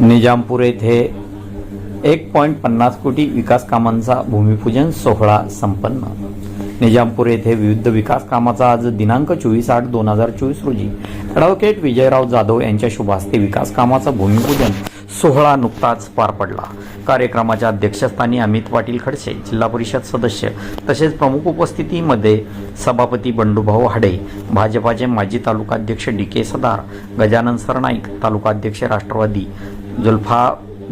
निजामपूर येथे एक पॉईंट पन्नास कोटी विकास कामांचा भूमिपूजन सोहळा संपन्न. निजामपूर येथे विविध विकास कामाचा आज दिनांक चोवीस आठ दोन हजार चोवीस रोजी ॲडव्होकेट विजयराव जाधव यांच्या शुभहस्ते विकास कामाचा भूमिपूजन सोहळा नुकताच पार पडला. कार्यक्रमाच्या अध्यक्षस्थानी अमित पाटील खडसे जिल्हा परिषद सदस्य तसेच प्रमुख उपस्थितीमध्ये सभापती बंडूभाऊ हाडे भाजपाचे माजी तालुकाध्यक्ष डी के सदार गजानन सरनाईक तालुकाध्यक्ष राष्ट्रवादी जुल्फा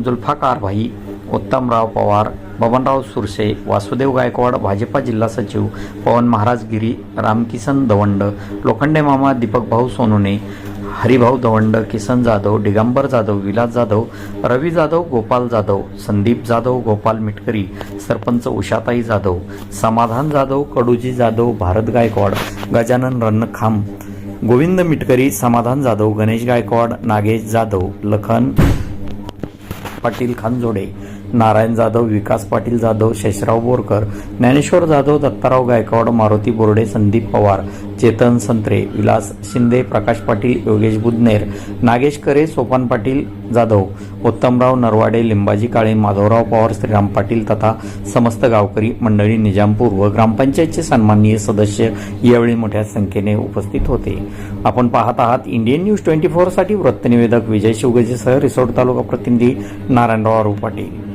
जुल्फाकार भाई उत्तमराव पवार बबनराव सुरसे वासुदेव गायकवाड भाजपा जिल्हा सचिव पवन महाराज गिरी रामकिसन दवंड लोखंडे मामा दीपक भाऊ सोनुने हरिभाऊ दवंड किसन जाधव दिगंबर जाधव विलास जाधव रवी जाधव गोपाल जाधव संदीप जाधव गोपाल मिटकरी सरपंच उषाताई जाधव समाधान जाधव कडूजी जाधव भारत गायकवाड गजानन रन्नखांब गोविंद मिटकरी समाधान जाधव गणेश गायकवाड नागेश जाधव लखन पाटील खानजोडे नारायण जाधव विकास पाटील जाधव शेषराव बोरकर ज्ञानेश्वर जाधव दत्ताराव गायकवाड मारुती बोर्डे संदीप पवार चेतन संत्रे विलास शिंदे प्रकाश पाटील योगेश बुधनेर नागेश करे सोपान पाटील जाधव उत्तमराव नरवाडे लिंबाजी काळे माधवराव पवार श्रीराम पाटील तथा समस्त गावकरी मंडळी निजामपूर व ग्रामपंचायतचे सन्माननीय सदस्य यावेळी मोठ्या संख्येने उपस्थित होते. आपण पाहत आहात इंडियन न्यूज ट्वेंटी फोरसाठी वृत्तनिवेदक विजय शिवगजेसह रिसोड तालुका प्रतिनिधी नारायणराव पाटील